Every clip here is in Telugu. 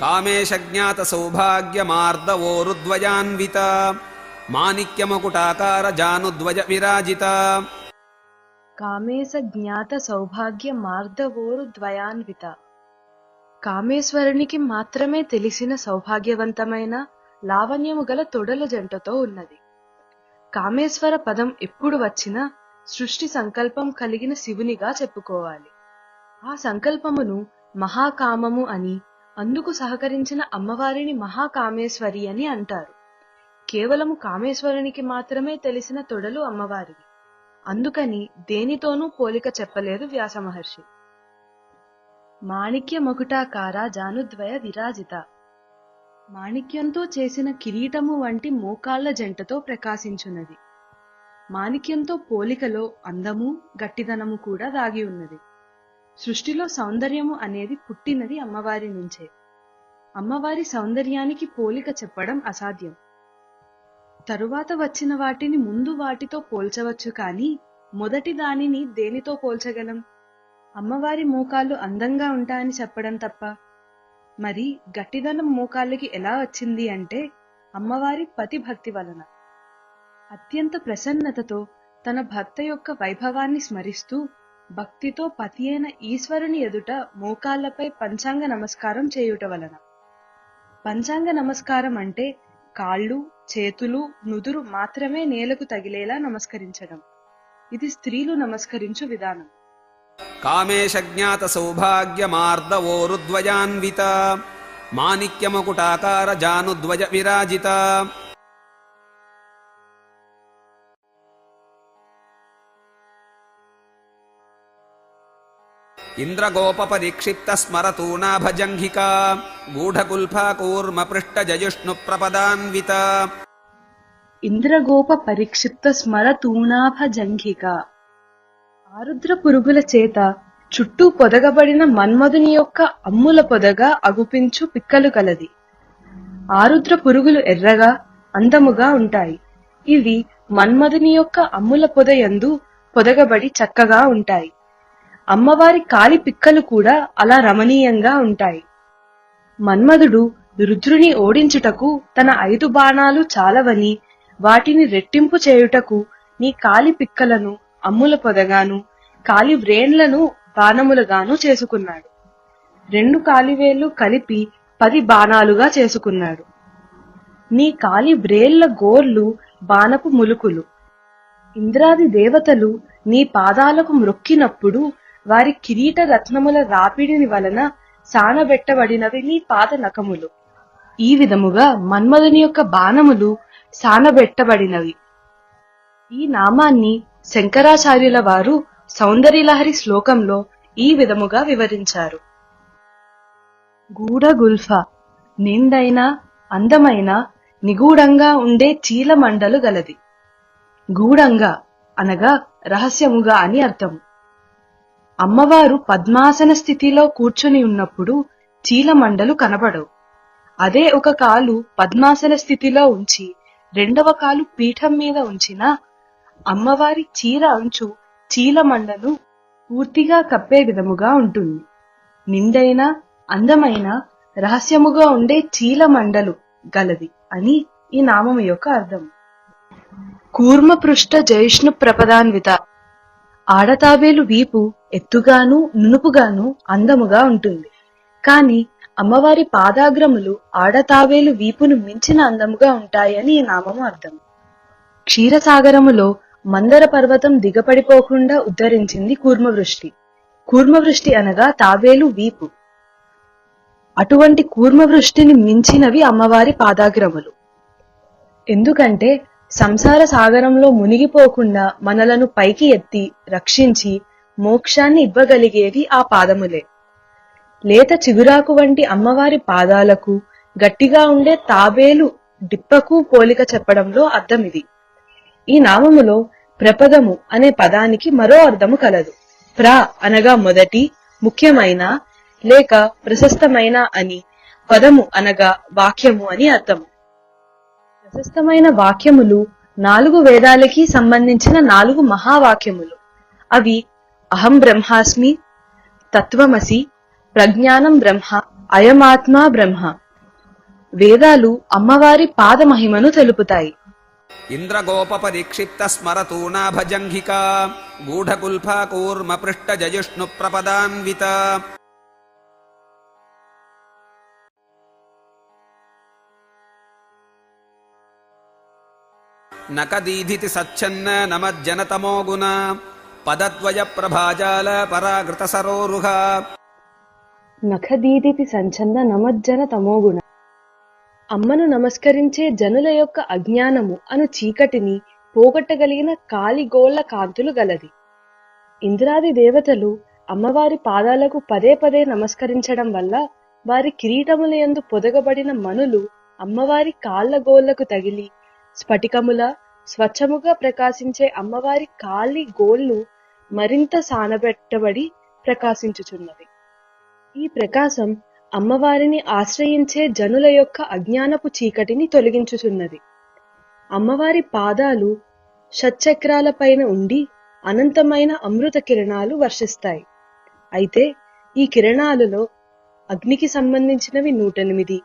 కామేశజ్ఞాత సౌభాగ్యమార్దవోరుద్వయాన్విత మాణిక్యమకుటాకార జానుద్వయ విరాజిత కామేశ జ్ఞాత సౌభాగ్య మార్దవోరు ద్వయాన్విత కామేశ్వరునికి మాత్రమే తెలిసిన సౌభాగ్యవంతమైన లావణ్యము గల తొడల జంటతో ఉన్నది. కామేశ్వర పదం ఎప్పుడు వచ్చినా సృష్టి సంకల్పం కలిగిన శివునిగా చెప్పుకోవాలి. ఆ సంకల్పమును మహాకామము అని అందుకు సహకరించిన అమ్మవారిని మహాకామేశ్వరి అని అంటారు. కేవలము కామేశ్వరునికి మాత్రమే తెలిసిన తొడలు అమ్మవారివి. అందుకని దేనితోనూ పోలిక చెప్పలేదు వ్యాసమహర్షి. మాణిక్య మకుటాకార జానుద్వయ విరాజిత. మాణిక్యంతో చేసిన కిరీటము వంటి మోకాళ్ళ జంటతో ప్రకాశించున్నది. మాణిక్యంతో పోలికలో అందము గట్టిదనము కూడా దాగి ఉన్నది. సృష్టిలో సౌందర్యము అనేది పుట్టినది అమ్మవారి నుంచే. అమ్మవారి సౌందర్యానికి పోలిక చెప్పడం అసాధ్యం. తరువాత వచ్చిన వాటిని ముందు వాటితో పోల్చవచ్చు కానీ మొదటి దానిని దేనితో పోల్చగలం? అమ్మవారి మోకాళ్ళు అందంగా ఉంటాయని చెప్పడం తప్ప. మరి గట్టిదనం మోకాళ్ళకి ఎలా వచ్చింది అంటే అమ్మవారి పతి భక్తి వలన. అత్యంత ప్రసన్నతతో తన భక్త యొక్క వైభవాన్ని స్మరిస్తూ భక్తితో పతి అయిన ఈశ్వరుని ఎదుట మోకాళ్ళపై పంచాంగ నమస్కారం చేయుట వలన. పంచాంగ నమస్కారం అంటే కాళ్ళు చేతులు నుదురు మాత్రమే నేలకు తగిలేలా నమస్కరించడం. ఇది స్త్రీలు నమస్కరించు విధానం. కామేశజ్ఞాత సౌభాగ్యమార్దవోరుద్వయాన్విత మాణిక్యమకుటాకార జానుద్వయ విరాజిత. इन्द्रगोपपरिक्षिप्तस्मरतूणाभजङ्घिका गूढगुल्फाकूर्मपृष्ठजयुष्णुप्रपदान्विता ఇంద్రగోపపరిక్షిప్తస్మరతూణాభజంఘిక ఆరుద్ర పురుగుల చేత చుట్టూ పొదగబడిన మన్మధుని యొక్క అమ్ముల పొదగా అగుపించు పిక్కలు కలది. ఆరుద్ర పురుగులు ఎర్రగా అందముగా ఉంటాయి. ఇవి మన్మధుని యొక్క అమ్ముల పొద యందు పొదగబడి చక్కగా ఉంటాయి. అమ్మవారి కాలి పిక్కలు కూడా అలా రమణీయంగా ఉంటాయి. మన్మధుడు రుద్రుని ఓడించుటకు తన ఐదు బాణాలు చాలవని వాటిని రెట్టింపు చేయుటకు నీ కాలి పిక్కలను అమ్ముల పొదగాను కాలి వ్రేన్లను బాణములుగాను చేసుకున్నాడు. రెండు కాలివేళ్ళు కలిపి పది బాణాలుగా చేసుకున్నాడు. నీ కాలి బ్రేళ్ళ గోర్లు బాణపు ములుకులు. ఇంద్రాది దేవతలు నీ పాదాలకు మ్రొక్కినప్పుడు వారి కిరీట రత్నముల రాపిడిని వలన సానబెట్టబడినవి నీ పాద నఖములు. ఈ విధముగా మన్మధుని యొక్క బాణములు సానబెట్టబడినవి. ఈ నామాన్ని శంకరాచార్యుల వారు సౌందర్యలహరి శ్లోకంలో ఈ విధముగా వివరించారు. గూఢగుల్ఫ నిండైన అందమైన నిగూఢంగా ఉండే చీలమండలు గలది. గూఢంగా అనగా రహస్యముగా అని అర్థం అమ్మవారు పద్మాసన స్థితిలో కూర్చుని ఉన్నప్పుడు చీలమండలు కనబడవు. అదే ఒక కాలు పద్మాసన స్థితిలో ఉంచి రెండవ కాలు పీఠం మీద ఉంచిన అమ్మవారి చీర అంచు చీలమండను పూర్తిగా కప్పే విధముగా ఉంటుంది. నిండైన అందమైన రహస్యముగా ఉండే చీలమండలు గలది అని ఈ నామము యొక్క అర్థం. కూర్మపృష్ఠ జైష్ణు ప్రపదాన్విత ఆడతాబేలు వీపు ఎత్తుగాను నునుపుగాను అందముగా ఉంటుంది. కాని అమ్మవారి పాదాగ్రములు ఆడతాబేలు వీపును మించిన అందముగా ఉంటాయని ఈ నామము అర్థం. క్షీరసాగరములో మందర పర్వతం దిగపడిపోకుండా ఉద్ధరించింది కూర్మవృష్టి. కూర్మవృష్టి అనగా తాబేలు వీపు. అటువంటి కూర్మవృష్టిని మించినవి అమ్మవారి పాదాగ్రములు. ఎందుకంటే సంసార సాగరంలో మునిగిపోకుండా మనలను పైకి ఎత్తి రక్షించి మోక్షాన్ని ఇవ్వగలిగేవి ఆ పాదములే. లేత చిగురాకు వంటి అమ్మవారి పాదాలకు గట్టిగా ఉండే తాబేలు డిప్పకు పోలిక చెప్పడంలో అర్థమిది. ఈ నామములో ప్రపదము అనే పదానికి మరో అర్థము కలదు. ప్ర అనగా మొదటి ముఖ్యమైన లేక ప్రశస్తమైన అని పదము అనగా వాక్యము అని అర్థం ప్రశస్తమైన వాక్యములు నాలుగు వేదాలకి సంబంధించిన నాలుగు మహావాక్యములు. అవి అహం బ్రహ్మాస్మి తత్వమసి ప్రజ్ఞానం బ్రహ్మ అయమాత్మా బ్రహ్మ. వేదాలు అమ్మవారి పాదమహిమను తెలుపుతాయి. ఇంద్రగోపపరిక్షిప్త స్మరతూనాభజంఘికా గూఢకుల్ఫా కూర్మ పృష్ట జయుష్ణు ప్రపదాన్విత నకదీధితి సచ్చన్న నమజ్జనతమోగుణ పదద్వయ ప్రభాజాల పరాగృత సరోరుహ. నఖదీదితి సంచంద నమజ్జన తమోగుణ అమ్మను నమస్కరించే జనుల యొక్క అజ్ఞానము అను చీకటిని పోగొట్టగలిగిన కాలిగోళ్ళ కాంతులు గలది. ఇంద్రాది దేవతలు అమ్మవారి పాదాలకు పదే పదే నమస్కరించడం వల్ల వారి కిరీటముల యందు పొదగబడిన మనులు అమ్మవారి కాళ్ళగోళ్ళకు తగిలి స్ఫటికముల స్వచ్ఛముగా ప్రకాశించే అమ్మవారి కాలి గోళ్ళు మరింత సానబెట్టబడి ప్రకాశించుచున్నవి ఈ ప్రకాశం అమ్మవారిని ఆశ్రయించే జనుల యొక్క అజ్ఞానపు చీకటిని తొలగించుచున్నది. అమ్మవారి పాదాలు షట్చక్రాలపైన ఉండి అనంతమైన అమృత కిరణాలు వర్షిస్తాయి. అయితే ఈ కిరణాలలో అగ్నికి సంబంధించినవి నూట ఎనిమిది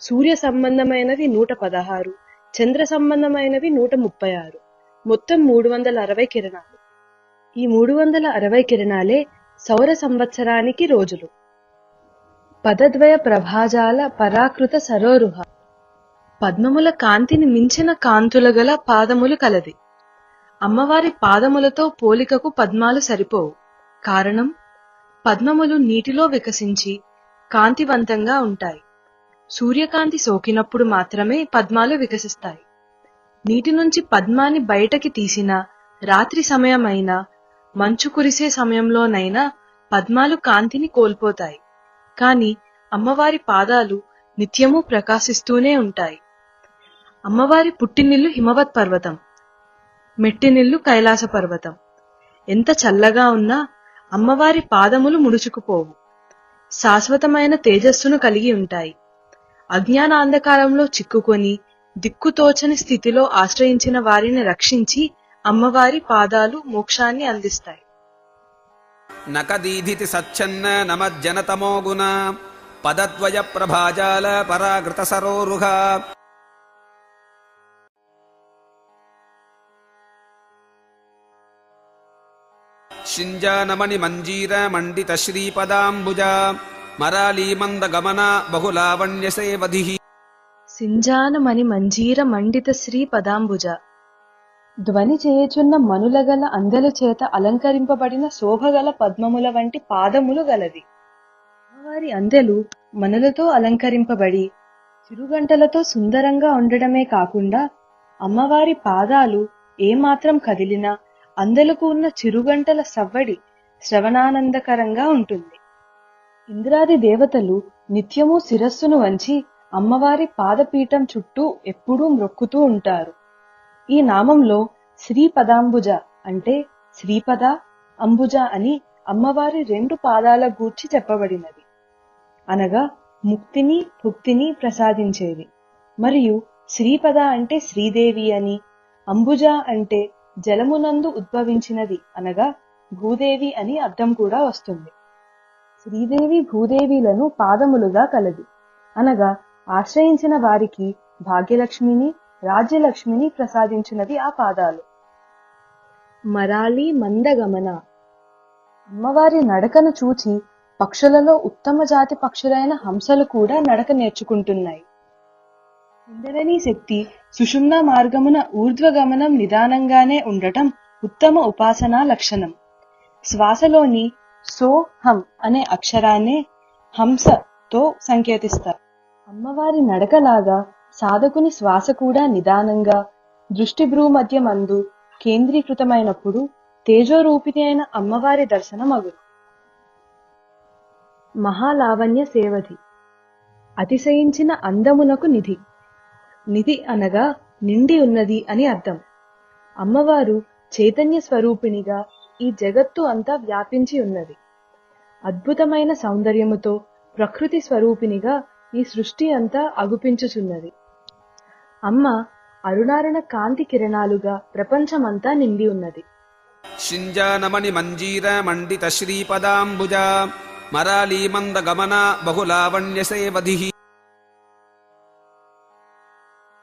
సూర్య సంబంధమైనవి నూట పదహారు చంద్ర సంబంధమైనవి నూట ముప్పై ఆరు. మొత్తం మూడు వందల అరవై కిరణాలు. ఈ మూడు వందల అరవై కిరణాలే సౌర సంవత్సరానికి రోజులు. పదద్వయ ప్రభాజాల పరాకృత సరోరుహ. పద్మముల కాంతిని మించిన కాంతుల గల పాదములు కలది. అమ్మవారి పాదములతో పోలికకు పద్మాలు సరిపోవు. కారణం? పద్మములు నీటిలో వికసించి కాంతివంతంగా ఉంటాయి. సూర్యకాంతి సోకినప్పుడు మాత్రమే పద్మాలు వికసిస్తాయి. నీటి నుంచి పద్మాన్ని బయటకి తీసిన రాత్రి సమయమైనా మంచు కురిసే సమయంలోనైనా పద్మాలు కాంతిని కోల్పోతాయి. కాని అమ్మవారి పాదాలు నిత్యము ప్రకాశిస్తూనే ఉంటాయి. అమ్మవారి పుట్టినిల్లు హిమవత్ పర్వతం మెట్టినిల్లు కైలాస పర్వతం. ఎంత చల్లగా ఉన్నా అమ్మవారి పాదములు ముడుచుకుపోవు. శాశ్వతమైన తేజస్సును కలిగి ఉంటాయి. అజ్ఞాన అంధకారంలో చిక్కుకొని దిక్కుతోచని స్థితిలో ఆశ్రయించిన వారిని రక్షించి అమ్మవారి పాదాలు మోక్షాన్ని అందిస్తాయి. నకదీధితి సచ్చన్న నమజ్జనతమో గుణ పదద్వయ ప్రభాజాల పరాగృత సరోరుహ. శింజానమణి మంజీర మండిత సింజానమని మంజీర మండిత శ్రీ పదాంబుజ. ధ్వని చేయుచున్న మనులగల అందెల చేత అలంకరింపబడిన శోభగల పద్మముల వంటి పాదములు గలది అమ్మవారి అందెలు మనులతో అలంకరింపబడి చిరుగంటలతో సుందరంగా ఉండడమే కాకుండా అమ్మవారి పాదాలు ఏమాత్రం కదిలినా అందలకు ఉన్న చిరుగంటల సవ్వడి శ్రవణానందకరంగా ఉంటుంది. ఇంద్రాది దేవతలు నిత్యము శిరస్సును వంచి అమ్మవారి పాదపీఠం చుట్టూ ఎప్పుడూ మ్రొక్కుతూ ఉంటారు. ఈ నామంలో శ్రీ పదాంబుజ అంటే శ్రీపద అంబుజ అని అమ్మవారి రెండు పాదాల గూర్చి చెప్పబడినది. అనగా ముక్తిని భుక్తిని ప్రసాదించేది. మరియు శ్రీపద అంటే శ్రీదేవి అని అంబుజ అంటే జలమునందు ఉద్భవించినది అనగా భూదేవి అని అర్థం కూడా వస్తుంది. శ్రీదేవి భూదేవిలను పాదములుగా కలది. అనగా ఆశ్రయించిన వారికి భాగ్యలక్ష్మిని రాజ్యలక్ష్మిని ప్రసాదించినవి ఆ పాదాలు. మరాలి మందగమన. అమ్మవారి నడకను చూచి పక్షులలో ఉత్తమ జాతి పక్షులైన హంసలు కూడా నడక నేర్చుకుంటున్నాయి. కుండలిని శక్తి సుషుమ్న మార్గమున ఊర్ధ్వగమనం నిదానంగానే ఉండటం ఉత్తమ ఉపాసనా లక్షణం. శ్వాసలోని సో హం అనే అక్షరాన్ని హంసతో సంకేతిస్తారు. అమ్మవారి నడకలాగా సాధకుని శ్వాస కూడా నిదానంగా దృష్టి భ్రూ మధ్య మందు కేంద్రీకృతమైనప్పుడు తేజోరూపిణి అయిన అమ్మవారి దర్శనం అగును మహాలావణ్య సేవధి. అతిశయించిన అందమునకు నిధి. నిధి అనగా నిండి ఉన్నది అని అర్థం. అమ్మవారు చైతన్య స్వరూపిణిగా ఈ జగత్తు అంతా వ్యాపించి ఉన్నది. అద్భుతమైన సౌందర్యముతో ప్రకృతి స్వరూపినిగా ఈ సృష్టి అంతా అగుపించుచున్నది. అమ్మ అరుణారుణ కాంతి కిరణాలుగా ప్రపంచమంతా నిండి ఉన్నది. శింజానమణి మంజీర మండిత శ్రీపదాంబుజ మరాళీమందగమన బహులావణ్యసేవధిः